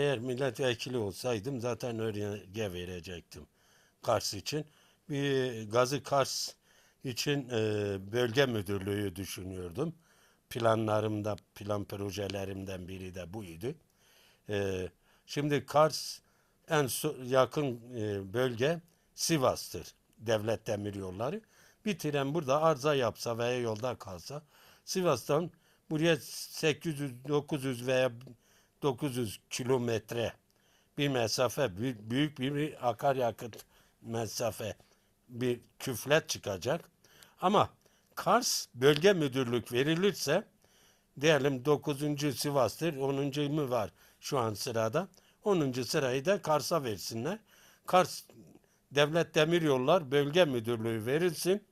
Eğer milletvekili olsaydım zaten önerge verecektim Kars için. Bir Gazı Kars için e, bölge müdürlüğü düşünüyordum. Planlarımda, plan projelerimden biri de buydu. E, şimdi Kars en yakın e, bölge Sivas'tır. Devlet Demiryolları. Bir tren burada arıza yapsa veya yolda kalsa Sivas'tan buraya 800-900 veya 900 kilometre bir mesafe, büyük, büyük bir akaryakıt mesafe bir küflet çıkacak. Ama Kars bölge müdürlük verilirse diyelim 9. Sivas'tır, 10. mı var şu an sırada. 10. sırayı da Kars'a versinler. Kars Devlet Demiryollar Bölge Müdürlüğü verilsin.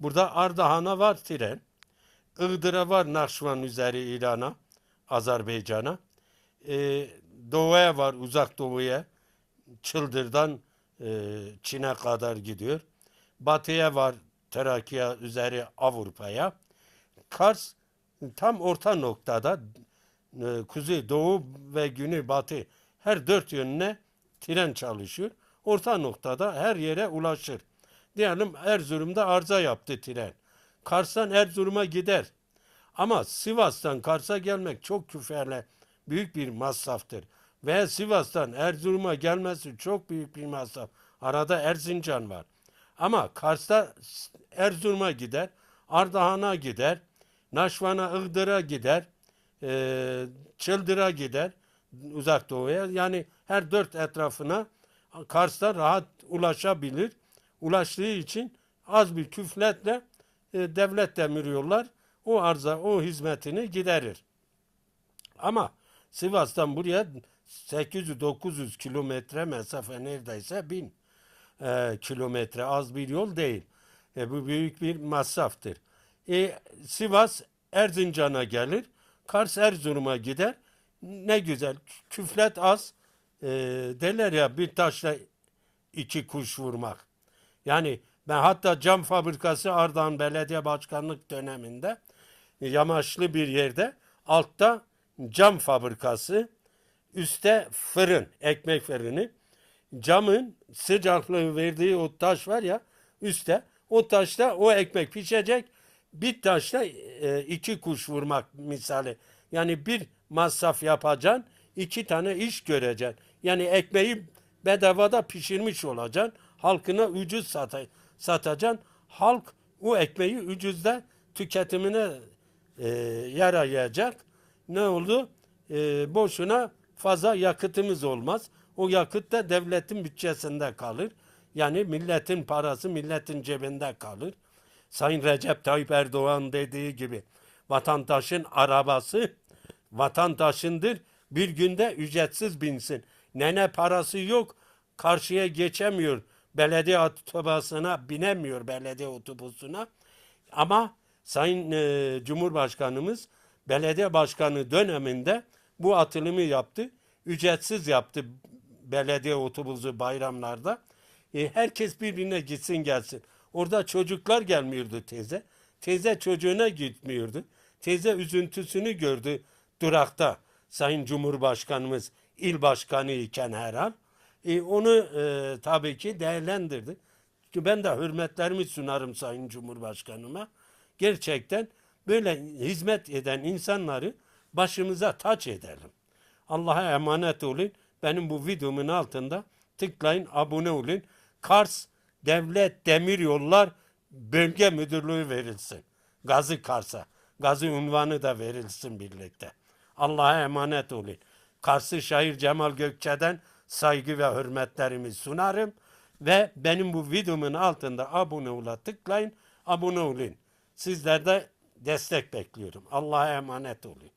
Burada Ardahan'a var tren. Iğdır'a var Nakşivan üzeri İran'a, Azerbaycan'a. Ee, doğuya var uzak doğuya. Çıldır'dan e, Çin'e kadar gidiyor. Batıya var Trakya üzeri Avrupa'ya. Kars tam orta noktada e, kuzey, doğu ve güney, batı her dört yönüne tren çalışıyor. Orta noktada her yere ulaşır. Diyelim Erzurum'da arıza yaptı tren. Kars'tan Erzurum'a gider. Ama Sivas'tan Kars'a gelmek çok küferle büyük bir masraftır. Ve Sivas'tan Erzurum'a gelmesi çok büyük bir masraf. Arada Erzincan var. Ama Kars'ta Erzurum'a gider, Ardahan'a gider, Naşvan'a, Iğdır'a gider, eee Çıldır'a gider, uzak doğuya. Yani her dört etrafına Kars'ta rahat ulaşabilir. Ulaştığı için az bir küfletle e, devlet demiryollar o arıza, o hizmetini giderir. Ama Sivas'tan buraya 800-900 kilometre mesafe neredeyse 1000 e, kilometre az bir yol değil. E, bu büyük bir masraftır. E, Sivas Erzincan'a gelir. Kars Erzurum'a gider. Ne güzel. Küflet az. E, derler ya bir taşla iki kuş vurmak. Yani ben hatta cam fabrikası Ardahan Belediye Başkanlık döneminde yamaçlı bir yerde altta cam fabrikası üstte fırın, ekmek fırını camın sıcaklığı verdiği o taş var ya üstte o taşta o ekmek pişecek bir taşla e, iki kuş vurmak misali. Yani bir masraf yapacaksın iki tane iş göreceksin. Yani ekmeği bedavada pişirmiş olacaksın. Halkına ucuz sata, satacaksın. Halk o ekmeği ucuzda tüketimine e, yarayacak. Ne oldu? E, boşuna fazla yakıtımız olmaz. O yakıt da devletin bütçesinde kalır. Yani milletin parası milletin cebinde kalır. Sayın Recep Tayyip Erdoğan dediği gibi vatandaşın arabası vatandaşındır. Bir günde ücretsiz binsin. Nene parası yok. Karşıya geçemiyor. Belediye otobüsüne binemiyor belediye otobüsüne. Ama Sayın e, Cumhurbaşkanımız belediye başkanı döneminde bu atılımı yaptı. Ücretsiz yaptı belediye otobüsü bayramlarda. E, herkes birbirine gitsin gelsin. Orada çocuklar gelmiyordu teyze. Teyze çocuğuna gitmiyordu. Teyze üzüntüsünü gördü durakta. Sayın Cumhurbaşkanımız il başkanı iken her an. E, onu e, tabii ki değerlendirdi. Ben de hürmetlerimi sunarım Sayın Cumhurbaşkanıma. Gerçekten böyle hizmet eden insanları başımıza taç edelim. Allah'a emanet olun. Benim bu videomun altında tıklayın, abone olun. Kars Devlet Demiryollar Bölge Müdürlüğü verilsin. Gazı Kars'a. Gazı unvanı da verilsin birlikte. Allah'a emanet olun. Kars'ı şair Cemal Gökçe'den saygı ve hürmetlerimi sunarım. Ve benim bu videomun altında abone ola tıklayın, abone olun. Sizler de destek bekliyorum. Allah'a emanet olun.